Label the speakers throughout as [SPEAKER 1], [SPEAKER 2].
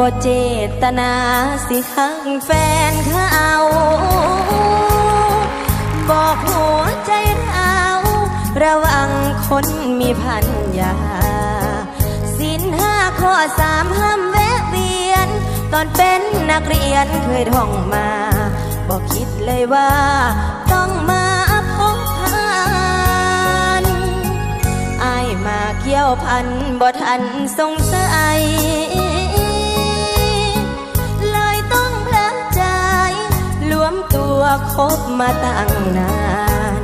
[SPEAKER 1] บ่เจตนาสิหักแฟนเขาบอกหัวใจเราระวังคนมีพันยาสินห้าข้อสามห้ามแวะเวียน ตอนเป็นนักเรียนเคยท่องมา บอกคิดเลยว่า ต้องมาพบผ่านอายมาเกี่ยวพันบ่ทันสงสัย มาตั้งนาน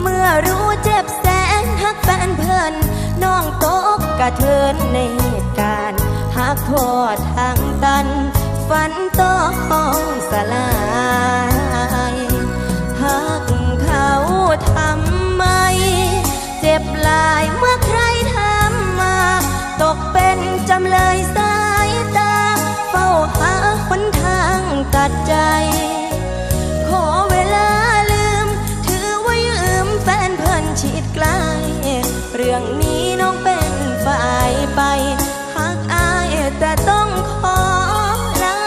[SPEAKER 1] เมื่อรู้เจ็บแสนหักแฟนเพิ่นน้องตกกระเทินในเหตุการณ์หักพอดทางตัน ฝันต้องสลายหักเขาทำไม เจ็บลายเมื่อใครทำมา ตกเป็นจำเลยสายตา เฝ้าหาหนทางตัดใจ รื่องนี้น้องเป็นฝ่ายไปหากอายแต่ต้องขอลา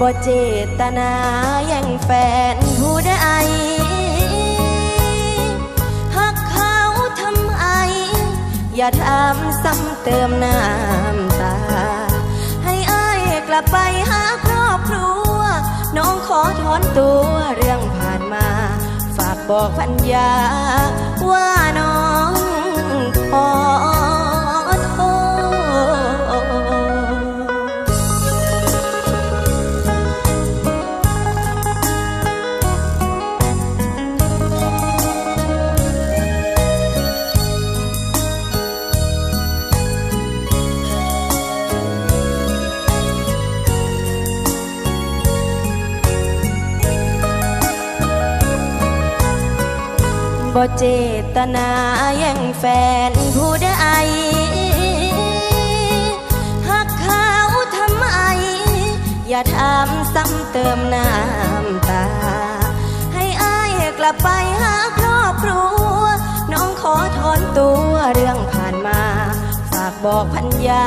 [SPEAKER 1] บ่เจตนาแย่งแฟนผู้ใดหักเขาทำไมอย่าทำซ้ำเติมน้ำตา ให้อายกลับไปหาครอบครัว น้องขอถอนตัวเรื่อง บอกพันยาว่าน้อง บ่เจตนาแย่งแฟนผู้ใดหักเขาทำไม อย่าทำซ้ำเติมน้ำตา ให้อายกลับไปหาครอบครัว น้องขอถอนตัวเรื่องผ่านมา ฝากบอกพัญญา